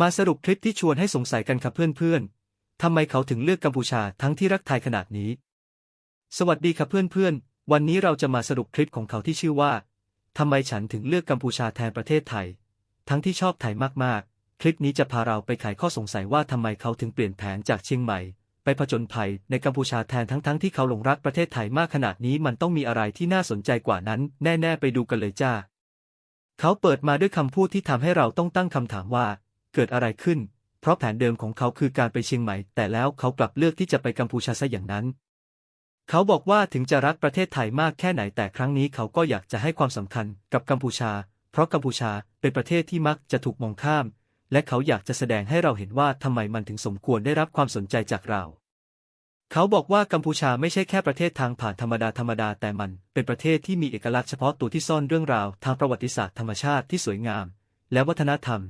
มาสรุปคลิปที่ชวนให้สงสัยกันครับเพื่อนๆ ทำไมเขาถึงเลือกกัมพูชาทั้งที่รักไทยขนาดนี้ สวัสดีครับเพื่อนๆ วันนี้เราจะมาสรุปคลิปของเขาที่ชื่อว่า ทำไมฉันถึงเลือกกัมพูชาแทนประเทศไทย ทั้งที่ชอบไทยมากๆ คลิปนี้จะพาเราไปไขข้อสงสัยว่าทำไมเขาถึงเปลี่ยนแผนจากเชียงใหม่ ไปผจญภัยในกัมพูชาแทนทั้งๆที่เขาหลงรักประเทศไทยมากขนาดนี้มันต้องมีอะไรที่น่าสนใจกว่านั้น แน่ ๆ ไปดูกันเลยจ้า เขาเปิดมาด้วยคำพูดที่ทำให้เราต้องตั้งคำถามว่า เกิดอะไรขึ้น เพราะแผนเดิมของเขาคือการไปเชียงใหม่ แต่แล้วเขากลับเลือกที่จะไปกัมพูชาซะอย่างนั้น เขาบอกว่าถึงจะรักประเทศไทยมากแค่ไหนแต่ครั้งนี้เขาก็อยากจะให้ความสำคัญกับกัมพูชา เพราะกัมพูชาเป็นประเทศที่มักจะถูกมองข้าม และเขาอยากจะแสดงให้เราเห็นว่าทำไมมันถึงสมควรได้รับความสนใจจากเราเขาบอกว่ากัมพูชาไม่ใช่แค่ประเทศทางผ่านธรรมดาธรรมดาแต่มัน เป็นประเทศที่มีเอกลักษณ์เฉพาะตัวที่ซ่อนเรื่องราว ทางประวัติศาสตร์ธรรมชาติที่สวยงาม และวัฒนธรรม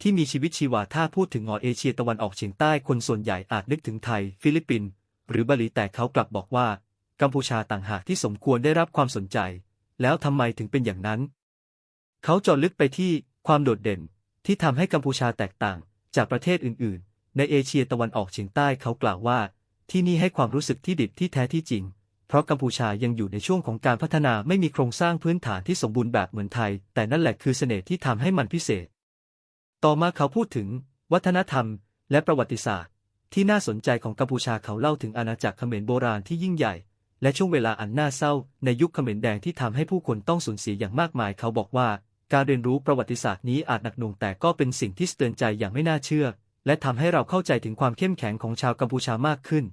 ที่มีชีวิตชีวาถ้าพูดถึงออเอเชียตะวันออกเฉียงใต้คนส่วนใหญ่อาจนึกถึงไทย ฟิลิปปินส์หรือบาหลีแต่เขากลับบอกว่า กัมพูชาต่างหากที่สมควรได้รับความสนใจ แล้วทำไมถึงเป็นอย่างนั้น เขาจาะลึกไปที่ความโดดเด่นที่ทำให้กัมพูชาแตกต่าง จากประเทศอื่น ๆ ในเอเชียตะวันออกเฉียงใต้เขากล่าวว่า ที่นี่ให้ความรู้สึกที่ดิบที่แท้ที่จริง เพราะกัมพูชายังอยู่ในช่วงของการพัฒนาไม่มีโครงสร้างพื้นฐานที่สมบูรณ์แบบเหมือนไทย แต่นั่นแหละคือเสน่ห์ที่ทำให้มันพิเศษ ต่อมาเขาพูดถึง วัฒนธรรม และประวัติศาสตร์ ที่น่าสนใจของกัมพูชาเขาเล่าถึงอาณาจักรเขมรโบราณที่ยิ่งใหญ่ และช่วงเวลาอันน่าเศร้า ในยุคเขมรแดงที่ทำให้ผู้คนต้องสูญเสียอย่างมากมาย เขาบอกว่า การเรียนรู้ประวัติศาสตร์นี้อาจหนักหน่วงแต่ก็เป็นสิ่งที่สะเตือนใจอย่างไม่น่าเชื่อ และทำให้เราเข้าใจถึงความเข้มแข็งของชาวกัมพูชามากขึ้น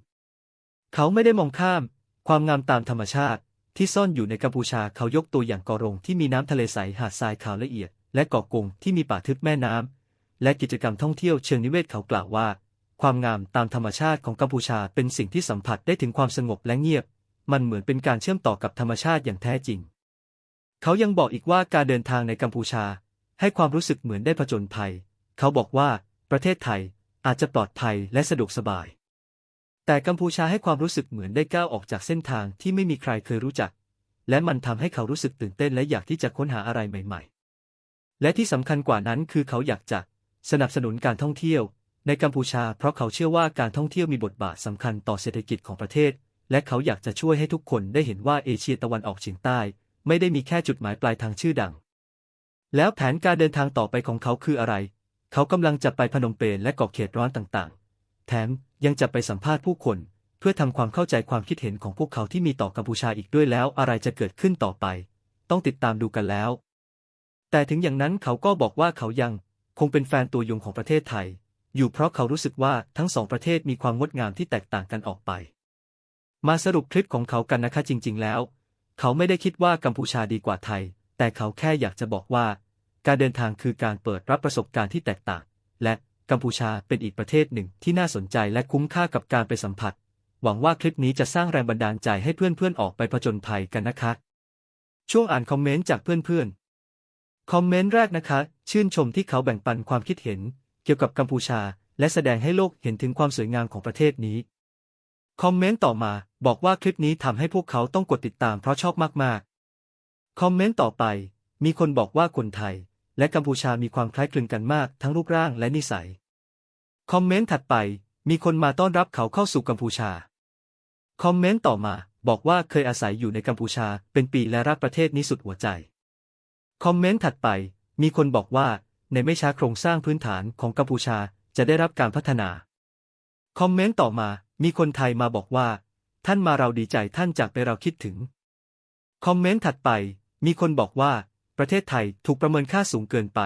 เขาไม่ได้มองข้าม ความงามตามธรรมชาติที่ซ่อนอยู่ในกัมพูชาเขายกตัวอย่างกาะรงที่มีน้ำทะเลใสหาดทรายขาวละเอียด และเกาะกงที่มีป่าทึบแม่น้ำ และกิจกรรมท่องเที่ยวเชิงนิเวศเขากล่าวว่า ความงามตามธรรมชาติของกัมพูชาเป็นสิ่งที่สัมผัสได้ถึงความสงบและเงียบ มันเหมือนเป็นการเชื่อมต่อกับธรรมชาติอย่างแท้จริง เขายังบอกอีกว่าการเดินทางในกัมพูชา ให้ความรู้สึกเหมือนได้ผจญภัย เขาบอกว่า ประเทศไทยอาจจะปลอดภัยและสะดวกสบาย แต่กัมพูชาให้ความรู้สึกเหมือนได้ก้าวออกจากเส้นทางที่ไม่มีใครเคยรู้จัก และมันทำให้เขารู้สึกตื่นเต้นและอยากที่จะค้นหาอะไรใหม่ ๆ และที่สำคัญกว่านั้นคือเขาอยากจะสนับสนุนการท่องเที่ยว ในกัมพูชา เพราะเขาเชื่อว่าการท่องเที่ยวมีบทบาทสำคัญต่อเศรษฐกิจของประเทศ และเขาอยากจะช่วยให้ทุกคนได้เห็นว่าเอเชียตะวันออกเฉียงใต้ ไม่ได้มีแค่จุดหมายปลายทางชื่อดัง แล้วแผนการเดินทางต่อไปของเขาคืออะไร เขากำลังจะไปพนมเปญและเกาะเขตร้อนต่างๆ แถมยังจะไปสัมภาษณ์ผู้คน เพื่อทำความเข้าใจความคิดเห็นของพวกเขาที่มีต่อกัมพูชาอีกด้วยแล้วอะไรจะเกิดขึ้นต่อไป ต้องติดตามดูกันแล้ว แต่ถึงอย่างนั้นเขาก็บอกว่าเขายังคงเป็นแฟนตัวยงของประเทศไทย อยู่เพราะเขารู้สึกว่าทั้งสองประเทศมีความงดงามที่แตกต่างกันออกไป มาสรุปคลิปของเขากันนะคะจริง ๆ แล้ว เขาไม่ได้คิดว่ากัมพูชาดีกว่าไทย แต่เขาแค่อยากจะบอกว่า การเดินทางคือการเปิดรับประสบการณ์ที่แตกต่าง และกัมพูชาเป็นอีกประเทศหนึ่งที่น่าสนใจและคุ้มค่ากับการไปสัมผัส หวังว่าคลิปนี้จะสร้างแรงบันดาลใจให้เพื่อนๆออกไปผจญภัยกันนะคะ ช่วงอ่านคอมเมนต์จากเพื่อนๆ คอมเมนต์แรกนะคะ ชื่นชมที่เขาแบ่งปันความคิดเห็น เกี่ยวกับกัมพูชา และแสดงให้โลกเห็นถึงความสวยงามของประเทศนี้ คอมเมนต์ต่อมาบอกว่าคลิปนี้ทำให้พวกเขาต้องกดติดตามเพราะชอบมากๆ คอมเมนต์ต่อไป มีคนบอกว่าคนไทย และกัมพูชามีความคล้ายคลึงกันมากทั้งรูปร่างและนิสัย คอมเมนต์ถัดไปมีคนมาต้อนรับเขาเข้าสู่กัมพูชา คอมเมนต์ต่อมาบอกว่าเคยอาศัยอยู่ในกัมพูชาเป็นปีและรักประเทศนี้สุดหัวใจ คอมเมนต์ถัดไป มีคนบอกว่า ในไม่ช้าโครงสร้างพื้นฐานของกัมพูชาจะได้รับการพัฒนา คอมเมนต์ต่อมา มีคนไทยมาบอกว่า ท่านมาเราดีใจท่านจากไปเราคิดถึง คอมเมนต์ถัดไป มีคนบอกว่า ประเทศไทยถูกประเมินค่าสูงเกินไป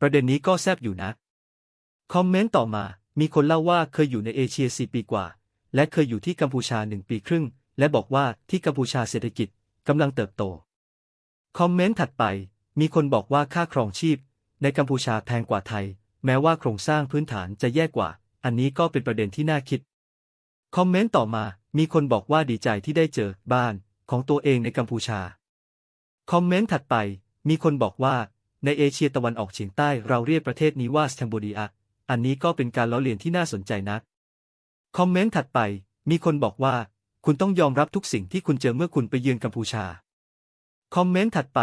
ประเด็นนี้ก็แซบอยู่นะ คอมเมนต์ต่อมา มีคนเล่าว่าเคยอยู่ในเอเชียสี่ปีกว่า และเคยอยู่ที่กัมพูชาหนึ่งปีครึ่ง และบอกว่าที่กัมพูชาเศรษฐกิจกำลังเติบโต คอมเมนต์ถัดไป มีคนบอกว่าค่าครองชีพ ในกัมพูชาแพงกว่าไทย แม้ว่าโครงสร้างพื้นฐานจะแย่กว่า อันนี้ก็เป็นประเด็นที่น่าคิด คอมเมนต์ต่อมา มีคนบอกว่าดีใจที่ได้เจอบ้านของตัวเองในกัมพูชา คอมเมนต์ถัดไป มีคนบอกว่า ในเอเชียตะวันออกเฉียงใต้เราเรียกประเทศนี้ว่าสแตมบเดียอันนี้ก็เป็นการล้อเลียนที่น่าสนใจนัก คอมเมนต์ถัดไป มีคนบอกว่า คุณต้องยอมรับทุกสิ่งที่คุณเจอเมื่อคุณไปเยือนกัมพูชา คอมเมนต์ถัดไป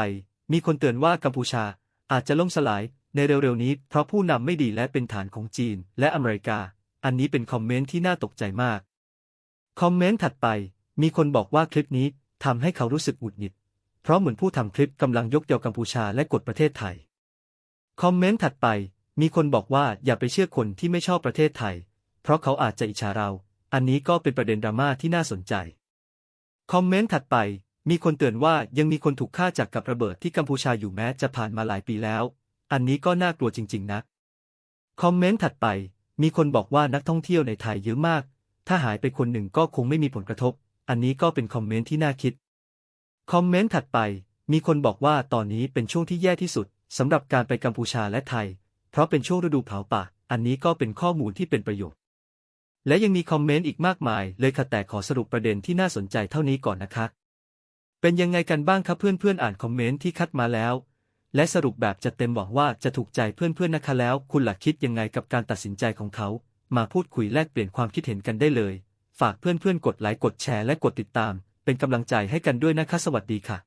มีคนเตือนว่ากัมพูชาอาจจะล่มสลายในเร็วๆนี้เพราะผู้นำไม่ดีและเป็นฐานของจีนและอเมริกา อันนี้เป็นคอมเมนต์ที่น่าตกใจมาก คอมเมนต์ถัดไป มีคนบอกว่าคลิปนี้ทำให้เขารู้สึกหงุดหงิด เพราะเหมือนผู้ทำคลิปกำลังยกเยากัมพูชาและกดประเทศไทย คอมเมนต์ถัดไป มีคนบอกว่าอย่าไปเชื่อคนที่ไม่ชอบประเทศไทย เพราะเขาอาจจะอิจฉาเรา อันนี้ก็เป็นประเด็นดราม่าที่น่าสนใจ คอมเมนต์ถัดไป มีคนเตือนว่ายังมีคนถูกฆ่าจากกับระเบิดที่กัมพูชาอยู่แม้จะผ่านมาหลายปีแล้ว อันนี้ก็น่ากลัวจริง ๆนะคอมเมนต์ถัดไป มีคนบอกว่านักท่องเที่ยวในไทยเยอะมาก ถ้าหายไปคนหนึ่งก็คงไม่มีผลกระทบ อันนี้ก็เป็นคอมเมนต์ที่น่าคิด คอมเมนต์ถัดไป มีคนบอกว่าตอนนี้เป็นช่วงที่แย่ที่สุดสำหรับการไปกัมพูชาและไทย เพราะเป็นช่วงฤดูเผาป่า อันนี้ก็เป็นข้อมูลที่เป็นประโยชน์ และยังมีคอมเมนต์อีกมากมาย เลยค่ะแต่ขอสรุปประเด็นที่น่าสนใจเท่านี้ก่อนนะคะ เป็นยังไงกันบ้างครับเพื่อนๆอ่านคอมเมนต์ที่คัดมาแล้ว และสรุปแบบจะเต็มหวังว่าจะถูกใจเพื่อนๆนะคะแล้ว คุณหลักคิดยังไงกับการตัดสินใจของเขา มาพูดคุยแลกเปลี่ยนความคิดเห็นกันได้เลย ฝากเพื่อนๆกดไลค์กดแชร์และกดติดตาม เป็นกำลังใจให้กันด้วยนะคะสวัสดีค่ะ